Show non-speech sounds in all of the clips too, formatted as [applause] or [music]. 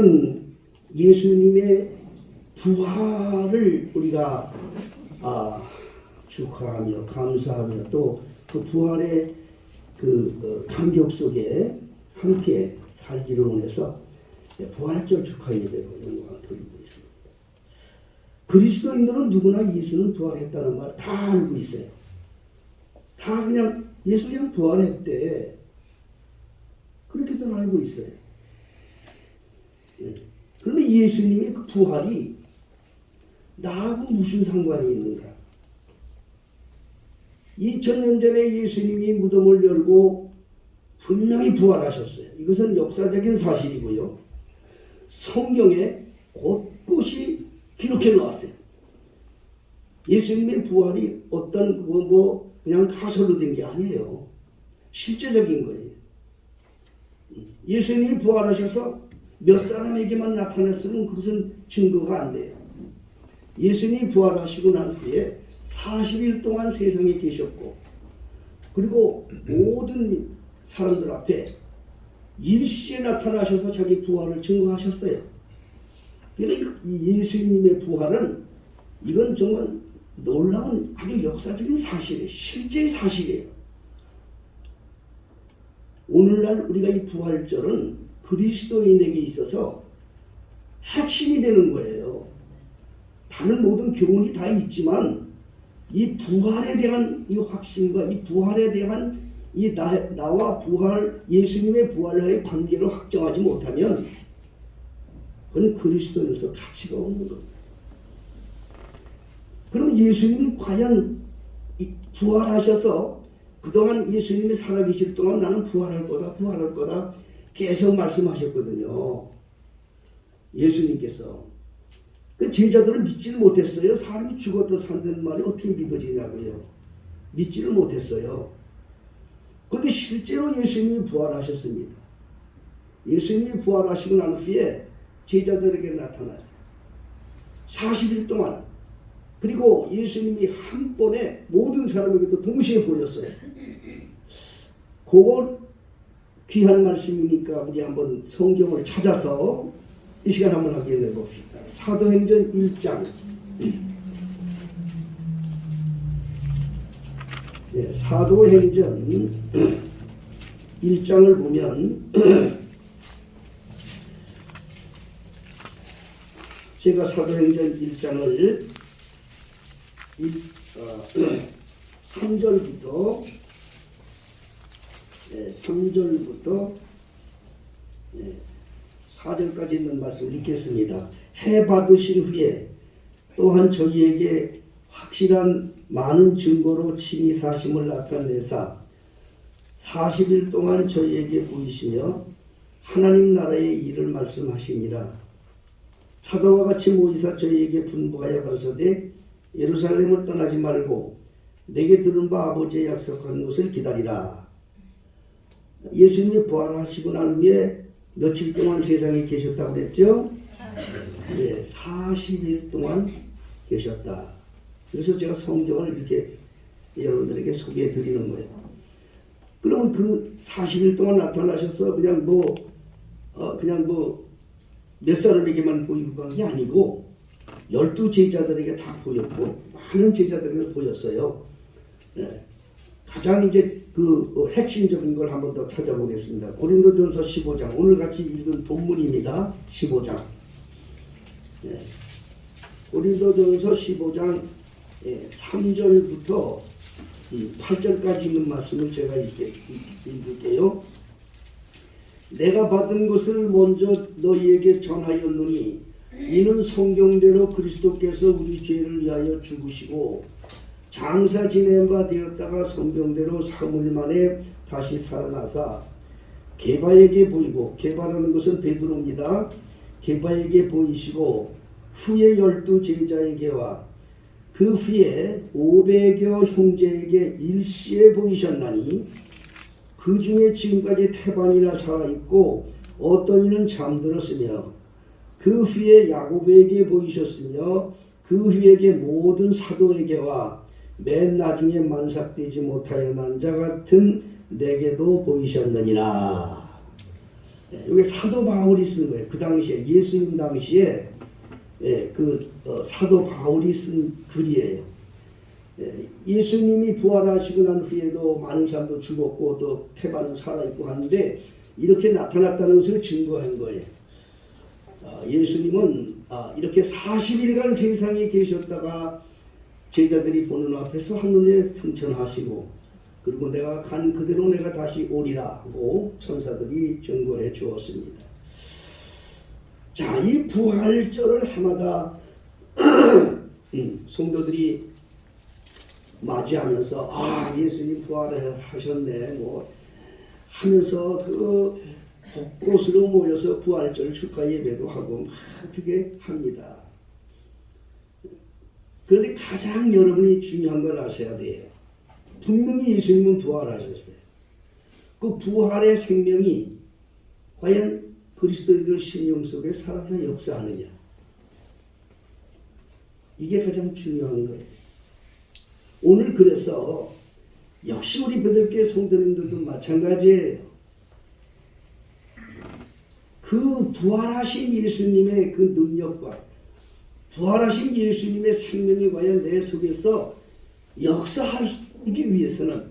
오늘은 예수님의 부활을 우리가 아, 축하하며 감사하며 또 그 부활의 그 어, 감격 속에 함께 살기를 원해서 부활절 축하 예배를 영광을 드리고 있습니다. 그리스도인들은 누구나 예수는 부활했다는 말 다 알고 있어요. 다 그냥 예수 그냥 부활했대. 그렇게들 알고 있어요. 예. 그런데 예수님의 그 부활이 나하고 무슨 상관이 있는가? 2000년 전에 예수님이 무덤을 열고 분명히 부활하셨어요. 이것은 역사적인 사실이고요. 성경에 곳곳이 기록해 놓았어요. 예수님의 부활이 어떤 그거 뭐 그냥 가설로 된 게 아니에요. 실제적인 거예요. 예수님이 부활하셔서 몇 사람에게만 나타났으면 그것은 증거가 안 돼요. 예수님이 부활하시고 난 후에 40일 동안 세상에 계셨고 그리고 모든 사람들 앞에 일시에 나타나셔서 자기 부활을 증거하셨어요. 이 예수님의 부활은 이건 정말 놀라운 아주 역사적인 사실이에요. 실제의 사실이에요. 오늘날 우리가 이 부활절은 그리스도인에게 있어서 핵심이 되는 거예요. 다른 모든 교훈이 다 있지만 이 부활에 대한 이 확신과 이 부활에 대한 이 나, 나와 부활 예수님의 부활과의 관계를 확정하지 못하면 그건 그리스도인으로서 가치가 없는 겁니다. 그럼 예수님이 과연 이 부활하셔서 그동안 예수님이 살아계실 동안 나는 부활할 거다, 부활할 거다 계속 말씀하셨거든요. 예수님께서. 그 제자들은 믿지를 못했어요. 사람이 죽었다 산다는 말이 어떻게 믿어지냐고요. 믿지를 못했어요. 그런데 실제로 예수님이 부활하셨습니다. 예수님이 부활하시고 난 후에 제자들에게 나타났어요. 40일 동안 그리고 예수님이 한 번에 모든 사람에게도 동시에 보였어요. 그걸 귀한 말씀이니까 우리 한번 성경을 찾아서 이 시간 한번 확인해 봅시다. 사도행전 1장. 네, 사도행전 [clears throat] 1장을 보면 [clears throat] 제가 사도행전 1장을 1, 어, [clears throat] 3절부터 네, 3절부터 네, 4절까지 있는 말씀을 읽겠습니다. 해 받으신 후에 또한 저희에게 확실한 많은 증거로 친히 사심을 나타내사 40일 동안 저희에게 보이시며 하나님 나라의 일을 말씀하시니라. 사도와 같이 모이사 저희에게 분부하여 가로되 예루살렘을 떠나지 말고 내게 들은 바 아버지의 약속한 것을 기다리라. 예수님이 부활하시고 난 후에 며칠 동안 세상에 계셨다고 그랬죠? 예, 40일 동안 계셨다. 그래서 제가 성경을 이렇게 여러분들에게 소개해 드리는 거예요. 그러면 그 40일 동안 나타나셔서 그냥 뭐, 어, 그냥 뭐, 몇 사람에게만 보이고 간 게 아니고, 열두 제자들에게 다 보였고, 많은 제자들에게 보였어요. 예. 가장 이제 그 어, 핵심적인 걸 한번 더 찾아보겠습니다. 고린도전서 15장 오늘 같이 읽은 본문입니다. 15장. 예. 고린도전서 15장 예, 3절부터 8절까지 있는 말씀을 제가 이렇게 읽을게요. 내가 받은 것을 먼저 너희에게 전하였노니 이는 성경대로 그리스도께서 우리 죄를 위하여 죽으시고 장사 지낸 바 되었다가 성경대로 사흘 만에 다시 살아나사 게바에게 보이고 게바라는 것은 베드로입니다. 게바에게 보이시고 후에 열두 제자에게와 그 후에 오백여 형제에게 일시에 보이셨나니 그 중에 지금까지 태반이나 살아있고 어떤 이는 잠들었으며 그 후에 야곱에게 보이셨으며 그 후에게 모든 사도에게와 맨 나중에 만삭되지 못하여 난 자 같은 내게도 보이셨느니라. 예, 여기 사도 바울이 쓴 거예요. 그 당시에 예수님 당시에 예, 그 어, 사도 바울이 쓴 글이에요. 예, 예수님이 부활하시고 난 후에도 많은 사람도 죽었고 또 태반은 살아있고 하는데 이렇게 나타났다는 것을 증거한 거예요. 아, 예수님은 아, 이렇게 40일간 세상에 계셨다가 제자들이 보는 앞에서 한눈에 승천하시고 그리고 내가 간 그대로 내가 다시 오리라 하고 천사들이 증거해 주었습니다. 자, 이 부활절을 해마다 [clears throat] 음, 성도들이 맞이하면서 아 예수님 부활하셨네 뭐 하면서 그 곳곳으로 모여서 부활절 축하 예배도 하고 막 그렇게 합니다. 그런데 가장 여러분이 중요한 걸 아셔야 돼요. 분명히 예수님은 부활하셨어요. 그 부활의 생명이 과연 그리스도인들 심령 속에 살아서 역사하느냐. 이게 가장 중요한 거예요. 오늘 그래서 역시 우리 베들교 성도님들도 마찬가지예요. 그 부활하신 예수님의 그 능력과 부활하신 예수님의 생명이 과연 내 속에서 역사하기 위해서는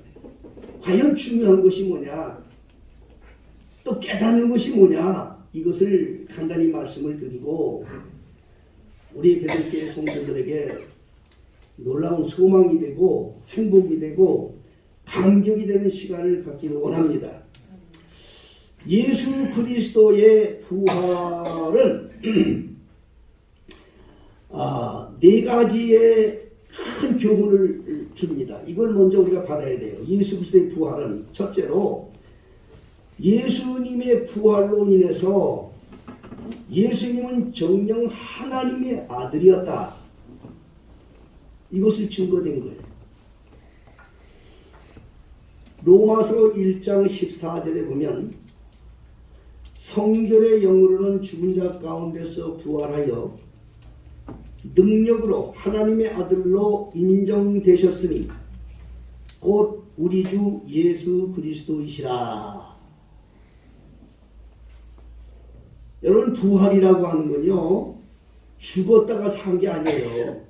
과연 중요한 것이 뭐냐? 또 깨닫는 것이 뭐냐? 이것을 간단히 말씀을 드리고 우리 베들교 성도들에게 놀라운 소망이 되고 행복이 되고 감격이 되는 시간을 갖기를 원합니다. 예수 그리스도의 부활은 [clears throat] 아, 네 가지의 큰 교훈을 줍니다. 이걸 먼저 우리가 받아야 돼요. 예수 그리스도의 부활은 첫째로 예수님의 부활로 인해서 예수님은 정령 하나님의 아들이었다. 이것을 증거된 거예요. 로마서 1장 14절에 보면 성결의 영으로는 죽은 자 가운데서 부활하여 능력으로 하나님의 아들로 인정되셨으니 곧 우리 주 예수 그리스도이시라. 여러분 부활이라고 하는 건요 죽었다가 산 게 아니에요.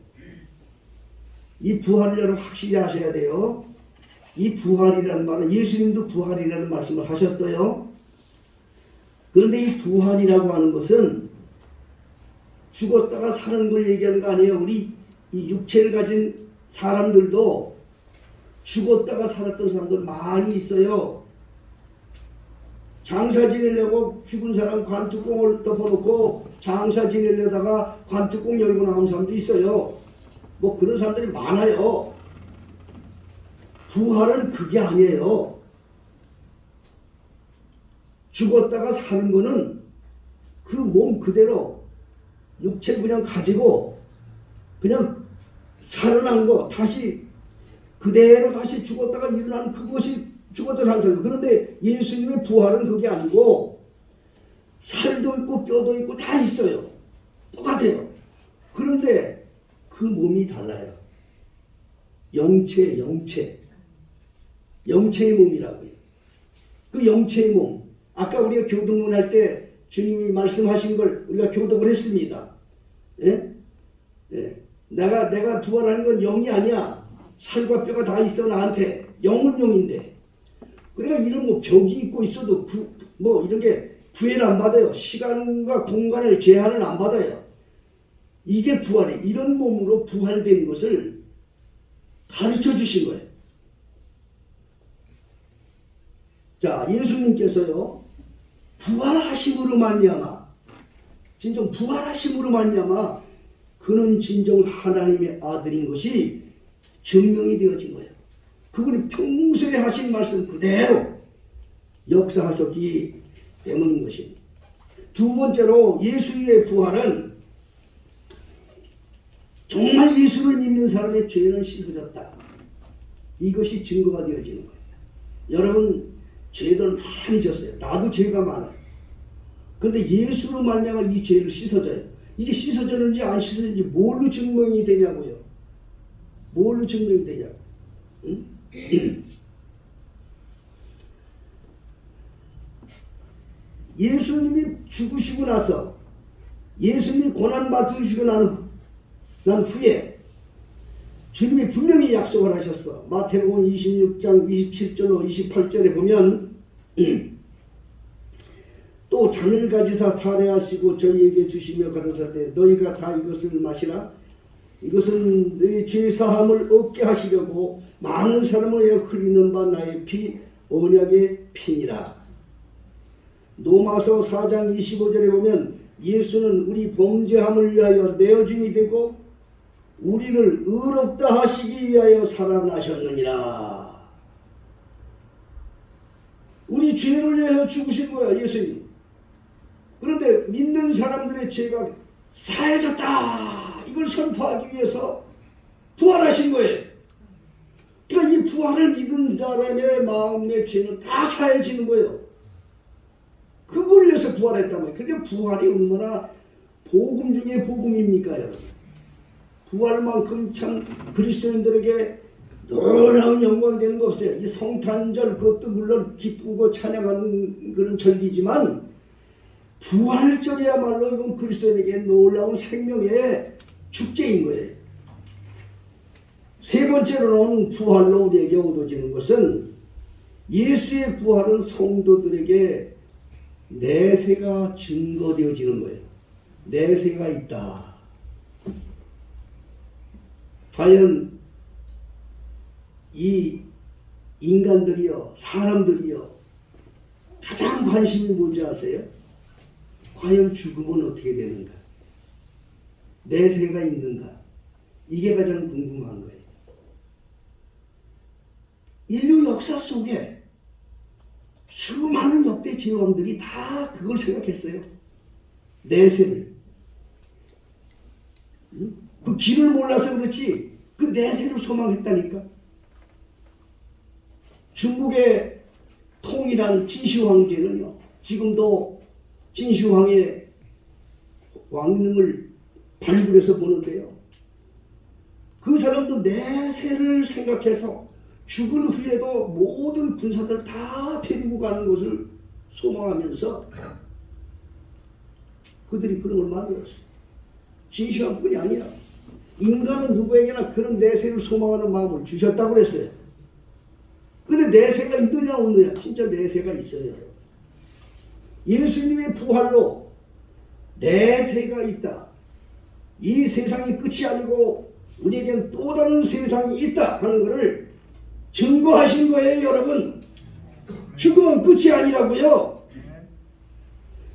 이 부활을 여러분 확실히 하셔야 돼요. 이 부활이라는 말은 예수님도 부활이라는 말씀을 하셨어요. 그런데 이 부활이라고 하는 것은 죽었다가 사는 걸 얘기하는 거 아니에요. 우리 이 육체를 가진 사람들도 죽었다가 살았던 사람들 많이 있어요. 장사 지내려고 죽은 사람 관뚜껑을 덮어놓고 장사 지내려다가 관뚜껑 열고 나온 사람도 있어요. 뭐 그런 사람들이 많아요. 부활은 그게 아니에요. 죽었다가 사는 거는 그 몸 그대로 육체 그냥 가지고 그냥 살아난 거 다시 그대로 다시 죽었다가 일어나는 그것이 죽었다 산 사람. 그런데 예수님의 부활은 그게 아니고 살도 있고 뼈도 있고 다 있어요. 똑같아요. 그런데 그 몸이 달라요. 영체, 영체. 영체의 몸이라고요. 그 영체의 몸. 아까 우리가 교동문 할 때 주님이 말씀하신 걸 우리가 교독을 했습니다. 예? 예. 내가, 내가 부활하는 건 영이 아니야. 살과 뼈가 다 있어, 나한테. 영은 영인데. 그러니까 이런 뭐 벽이 있고 있어도 구, 뭐 이런 게 구애를 안 받아요. 시간과 공간을 제한을 안 받아요. 이게 부활이에요. 이런 몸으로 부활된 것을 가르쳐 주신 거예요. 자, 예수님께서요. 부활하심으로 말미암아 진정 부활하심으로 말미암아 그는 진정 하나님의 아들인 것이 증명이 되어진 거예요. 그분이 평소에 하신 말씀 그대로 역사하셨기 때문인 것입니다. 두 번째로 예수의 부활은 정말 예수를 믿는 사람의 죄는 씻어졌다. 이것이 증거가 되어지는 거예요. 여러분 죄들 많이 졌어요. 나도 죄가 많아요. 그런데 예수로 말미암아 이 죄를 씻어져요. 이게 씻어졌는지 안 씻어졌는지 뭘로 증명이 되냐고요. 뭘로 증명이 되냐고. 응? [clears throat] 예수님이 죽으시고 나서 예수님이 고난 받으시고 난, 난 후에 주님이 분명히 약속을 하셨어. 마태복음 26장 27절로 28절에 보면 [clears throat] 또 잔을 가지사 살해하시고 저희에게 주시며 가로사대 너희가 다 이것을 마시라 이것은 너희 죄 사함을 얻게 하시려고 많은 사람을 흘리는 바 나의 피 언약의 피니라 노마서 4장 25절에 보면 예수는 우리 범죄함을 위하여 내어줌이 되고 우리를 의롭다 하시기 위하여 살아나셨느니라 우리 죄를 위하여 죽으신 거야 예수님 그런데 믿는 사람들의 죄가 사해졌다. 이걸 선포하기 위해서 부활하신 거예요. 그러니까 이 부활을 믿은 사람의 마음의 죄는 다 사해지는 거예요. 그걸 위해서 부활했단 말이에요. 그러니까 부활이 얼마나 복음 중에 복음입니까, 여러분? 부활만큼 참 그리스도인들에게 놀라운 영광이 되는 거 없어요. 이 성탄절 그것도 물론 기쁘고 찬양하는 그런 절기지만 부활절이야말로 이건 그리스도인에게 놀라운 생명의 축제인 거예요. 세 번째로는 부활로 우리에게 얻어지는 것은 예수의 부활은 성도들에게 내세가 증거되어지는 거예요. 내세가 있다. 과연 이 인간들이요, 사람들이요, 가장 관심이 뭔지 아세요? 과연 죽으면 어떻게 되는가? 내세가 있는가? 이게 가장 궁금한 거예요. 인류 역사 속에 수많은 역대 제왕들이 다 그걸 생각했어요. 내세를. 응? 그 길을 몰라서 그렇지 그 내세를 소망했다니까. 중국의 통일한 진시황제는요. 지금도 진시황의 왕릉을 발굴해서 보는데요. 그 사람도 내세를 생각해서 죽은 후에도 모든 군사들 다 데리고 가는 것을 소망하면서 그들이 그런 걸 만들었어요. 진시황뿐이 아니야. 인간은 누구에게나 그런 내세를 소망하는 마음을 주셨다고 그랬어요. 근데 내세가 있느냐 없느냐? 진짜 내세가 있어요. 예수님의 부활로 내세가 있다. 이 세상이 끝이 아니고 우리에겐 또 다른 세상이 있다 하는 것을 증거하신 거예요, 여러분. 죽음은 끝이 아니라고요.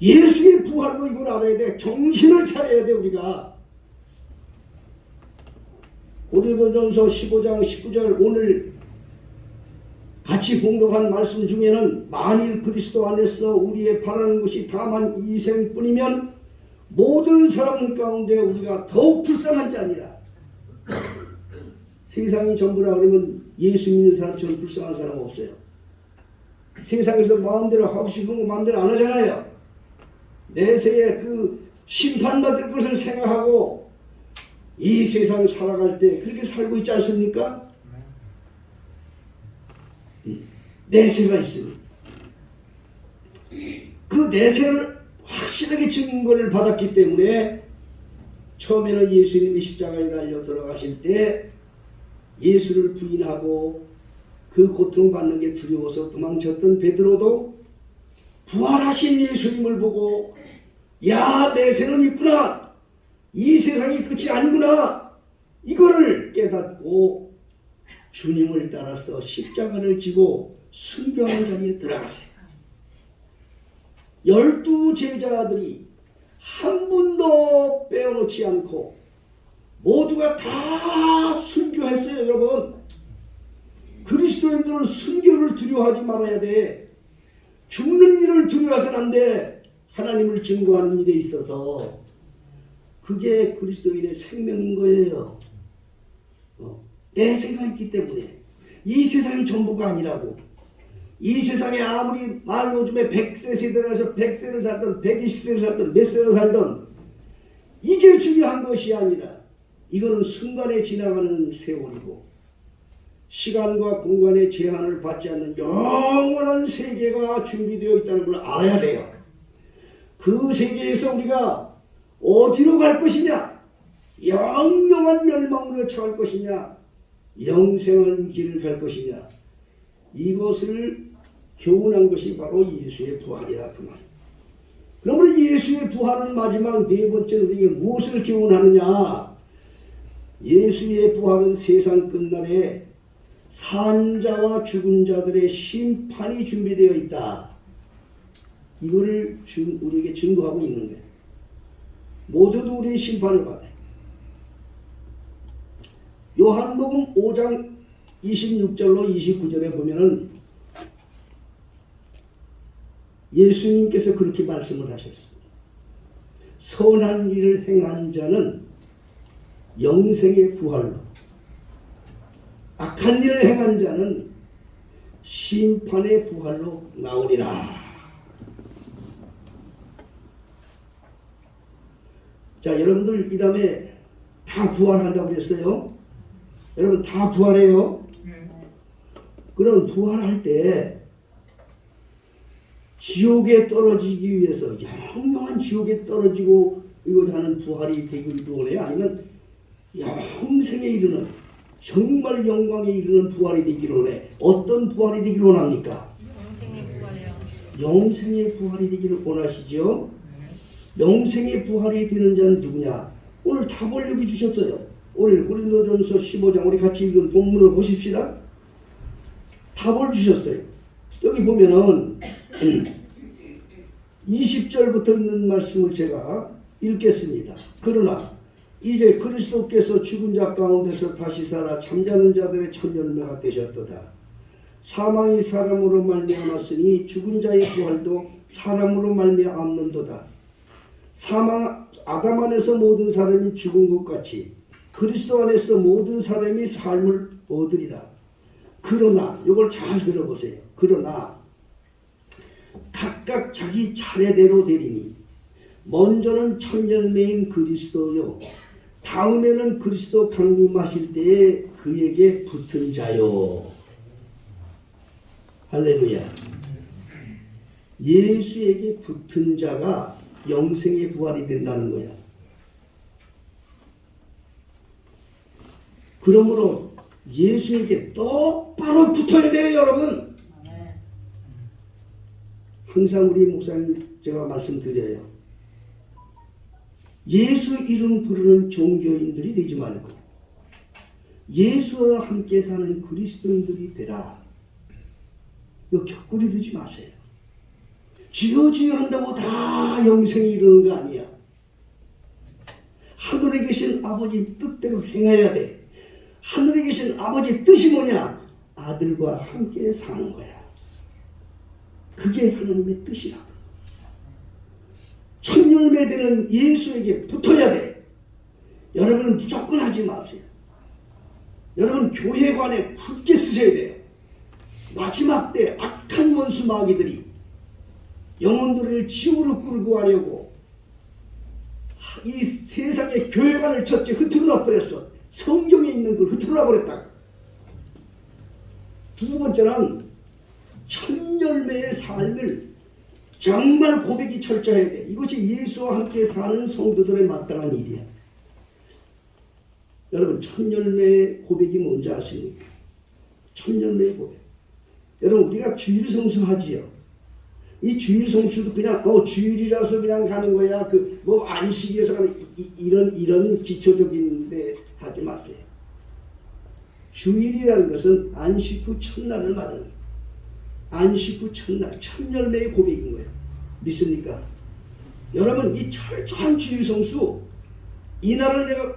예수의 부활로 이걸 알아야 돼. 정신을 차려야 돼, 우리가. 고린도전서 15장 19절 오늘 같이 봉독한 말씀 중에는 만일 그리스도 안에서 우리의 바라는 것이 다만 이생뿐이면 모든 사람 가운데 우리가 더욱 불쌍한 자 아니라 세상이 전부라 그러면 예수 믿는 사람처럼 불쌍한 사람 없어요. 세상에서 마음대로 하고 싶은 거 마음대로 안 하잖아요. 내세에 그 심판받을 것을 생각하고 이 세상 살아갈 때 그렇게 살고 있지 않습니까? 내세가 있습니다. 그 내세를 확실하게 증거를 받았기 때문에 처음에는 예수님이 십자가에 달려 들어가실 때 예수를 부인하고 그 고통받는 게 두려워서 도망쳤던 베드로도 부활하신 예수님을 보고 야 내세는 있구나 이 세상이 끝이 아니구나 이거를 깨닫고 주님을 따라서 십자가를 지고 순교하는 자리에 들어갔어요. 열두 제자들이 한 분도 빼어놓지 않고 모두가 다 순교했어요, 여러분. 그리스도인들은 순교를 두려워하지 말아야 돼. 죽는 일을 두려워서는 안 돼. 하나님을 증거하는 일에 있어서 그게 그리스도인의 생명인 거예요. 어, 내세가 있기 때문에 이 세상이 전부가 아니라고. 이 세상에 아무리 말 요즘에 100세 세대라서 100세를 살던 120세를 살던 몇 세를 살던 이게 중요한 것이 아니라 이거는 순간에 지나가는 세월이고 시간과 공간의 제한을 받지 않는 영원한 세계가 준비되어 있다는 걸 알아야 돼요. 그 세계에서 우리가 어디로 갈 것이냐? 영영한 멸망으로 처할 것이냐? 영생한 길을 갈 것이냐? 이것을 교훈한 것이 바로 예수의 부활이라 그 말. 그러므로 예수의 부활은 마지막 네 번째 우리에게 무엇을 교훈하느냐? 예수의 부활은 세상 끝날에 산자와 죽은 자들의 심판이 준비되어 있다. 이거를 주- 우리에게 증거하고 있는 거예요. 우리의 심판을 받아요. 요한복음 5장 26절로 29절에 보면은 예수님께서 그렇게 말씀을 하셨습니다. 선한 일을 행한 자는 영생의 부활로 악한 일을 행한 자는 심판의 부활로 나오리라. 자, 여러분들 이 다음에 다 부활한다고 그랬어요. 여러분 다 부활해요. 그럼 부활할 때 지옥에 떨어지기 위해서 영영한 지옥에 떨어지고 이거 하는 부활이 되기를 원해요? 아니면 영생에 이르는 정말 영광에 이르는 부활이 되기를 원해? 어떤 부활이 되기를 원합니까? 영생의 부활이요. 영생의 부활이 되기를 원하시죠? 영생의 부활이 되는 자는 누구냐? 오늘 답을 여기 주셨어요. 오늘 고린도전서 15장 우리 같이 읽은 본문을 보십시다. 답을 주셨어요. 여기 보면은 20절부터 있는 말씀을 제가 읽겠습니다. 그러나 이제 그리스도께서 죽은 자 가운데서 다시 살아 잠자는 자들의 첫 열매가 되셨도다. 사망이 사람으로 말미암았으니 죽은 자의 부활도 사람으로 말미암는도다. 사망 아담 안에서 모든 사람이 죽은 것 같이 그리스도 안에서 모든 사람이 삶을 얻으리라. 그러나 이걸 잘 들어보세요. 그러나 각각 자기 차례대로 되리니 먼저는 천년매인 그리스도요 다음에는 그리스도 강림하실 때에 그에게 붙은 자요 할렐루야 예수에게 붙은 자가 영생의 부활이 된다는 거야 그러므로 예수에게 똑바로 붙어야 돼요 여러분 항상 우리 목사님 제가 말씀드려요. 예수 이름 부르는 종교인들이 되지 말고 예수와 함께 사는 그리스도인들이 되라. 이거 격구리 두지 마세요. 주여 주여 한다고 다 영생이 이르는 거 아니야. 하늘에 계신 아버지 뜻대로 행해야 돼. 하늘에 계신 아버지 뜻이 뭐냐? 아들과 함께 사는 거야. 그게 하나님의 뜻이라. 첫 열매 되는 예수에게 붙어야 돼. 여러분 무조건 하지 마세요. 여러분 교회관에 굳게 쓰셔야 돼요. 마지막 때 악한 원수 마귀들이 영혼들을 지옥으로 끌고 가려고 이 세상의 교회관을 첫째 흐트러 놔버렸어. 성경에 있는 걸 흐트러 놔버렸다. 두 번째는 첫 열매의 삶을 정말 고백이 철저해야 돼. 이것이 예수와 함께 사는 성도들의 마땅한 일이야. 여러분 첫 열매의 고백이 뭔지 아십니까? 첫 열매의 고백. 여러분 우리가 주일 성수하지요. 이 주일 성수도 그냥 어 주일이라서 그냥 가는 거야. 그 뭐 안식일에서 가는 이, 이런 이런 기초적인데 하지 마세요. 주일이라는 것은 안식 후 첫날을 말하는. 안식 후 첫날 첫 열매의 고백인 거예요. 믿습니까? 여러분 이 철저한 주일 성수 이 날을 내가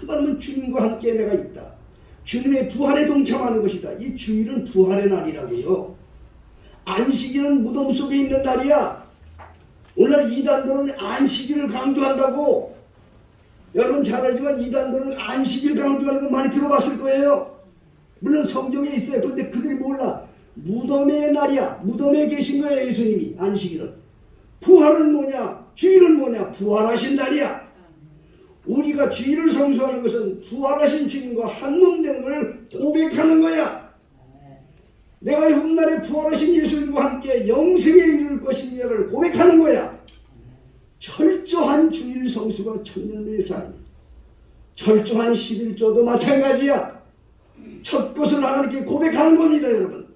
하나님은 주님과 함께 내가 있다. 주님의 부활에 동참하는 것이다. 이 주일은 부활의 날이라고요. 안식일은 무덤 속에 있는 날이야. 오늘 이단들은 안식일을 강조한다고. 여러분 잘 알지만 이단들은 안식일 강조하는 거 많이 들어봤을 거예요. 물론 성경에 있어요. 그런데 그들이 몰라. 무덤의 날이야. 무덤에 계신 거야 예수님이 안식일은. 부활은 뭐냐? 주일은 뭐냐? 부활하신 날이야. 우리가 주일을 성수하는 것은 부활하신 주님과 한몸 된 걸 고백하는 거야. 내가 훗날에 부활하신 예수님과 함께 영생에 이를 것입니다를 고백하는 거야. 철저한 주일 성수가 천년의 삶. 철저한 11조도 마찬가지야. 첫 것을 하나님께 고백하는 겁니다, 여러분.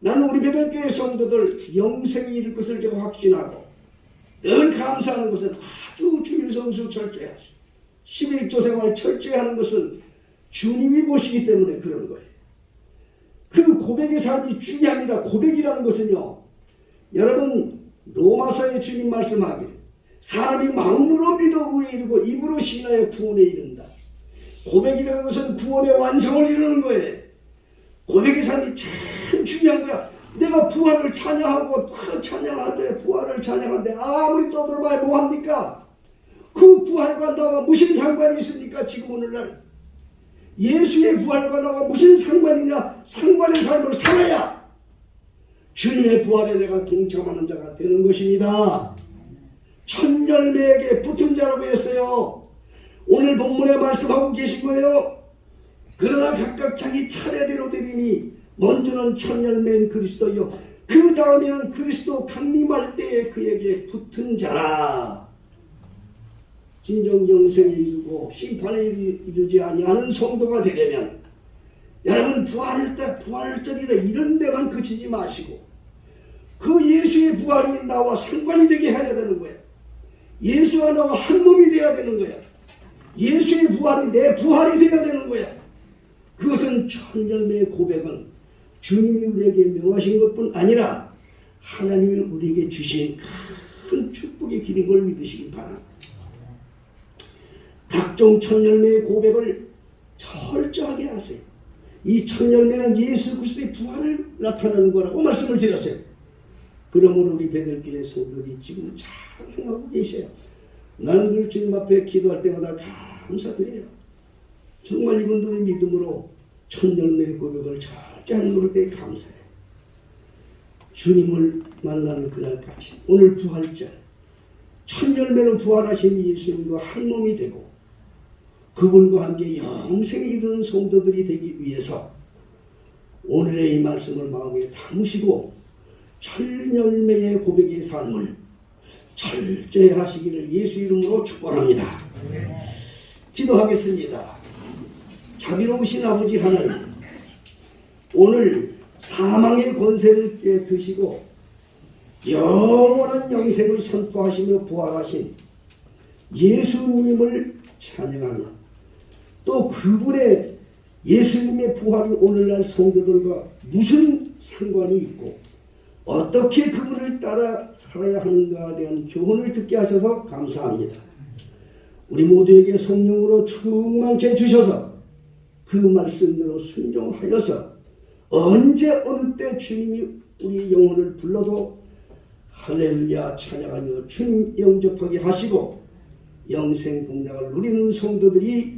나는 우리 베델교회 성도들 영생에 이를 것을 제가 확신하고 늘 감사하는 것은 아주 주일 성수 철저히 하시 11조 생활 철저히 하는 것은 주님이 보시기 때문에 그런 거예요. 그 고백의 삶이 중요합니다. 고백이라는 것은요. 여러분 로마서의 주님 말씀하길 사람이 마음으로 믿어 의에 이르고 입으로 신하여 구원에 이른다. 고백이라는 것은 구원의 완성을 이루는 거예요. 고백의 삶이 참 중요한 거야. 내가 부활을 찬양하고 그 찬양하는데 부활을 찬양하는데 아무리 떠들어봐야 뭐합니까? 그 부활과 나와 무슨 상관이 있습니까? 지금 오늘날 예수의 부활과 나와 무슨 상관이냐? 상관의 삶을 살아야 주님의 부활에 내가 동참하는 자가 되는 것입니다. 천열매에게 붙은 자라고 했어요. 오늘 본문에 말씀하고 계신 거예요. 그러나 각각 자기 차례대로 되리니 먼저는 천열매인 그리스도요. 그 다음에는 그리스도 강림할 때에 그에게 붙은 자라. 진정 영생에 이르고 심판에 이르- 이르지 아니하는 성도가 되려면 여러분 부활했다 부활절이라 이런 데만 그치지 마시고 그 예수의 부활이 나와 상관이 되게 해야 되는 거야. 예수와 나와 한 몸이 되어야 되는 거야. 예수의 부활이 내 부활이 되어야 되는 거야. 그것은 천년의 고백은 주님이 우리에게 명하신 것뿐 아니라 하나님이 우리에게 주신 큰 축복의 길인 걸 믿으시기 바랍니다. 각종 천열매의 고백을 철저하게 하세요. 이 천열매는 예수 그리스도의 부활을 나타내는 거라고 말씀을 드렸어요. 그러므로 우리 베들교회 성도들이 지금 잘 행하고 계셔요. 나는 늘 주님 앞에 기도할 때마다 감사드려요. 정말 이분들의 믿음으로 천열매의 고백을 하는 것에 대해 감사해요. 주님을 만나는 그날까지 오늘 부활절 천열매로 부활하신 예수님과 한 몸이 되고 그분과 함께 영생에 이르는 성도들이 되기 위해서 오늘의 이 말씀을 마음에 담으시고 천열매의 고백의 삶을 철저히 하시기를 예수 이름으로 축복합니다. 기도하겠습니다. 자비로우신 아버지 하나님, 오늘 사망의 권세를 깨드시고 영원한 영생을 선포하시며 부활하신 예수님을 찬양하며 또 그분의 예수님의 부활이 오늘날 성도들과 무슨 상관이 있고 어떻게 그분을 따라 살아야 하는가에 대한 교훈을 듣게 하셔서 감사합니다. 우리 모두에게 성령으로 충만케 해주셔서 그 말씀대로 순종하여서 언제 어느 때 주님이 우리 영혼을 불러도 할렐루야 찬양하며 주님 영접하게 하시고 영생 공락을 누리는 성도들이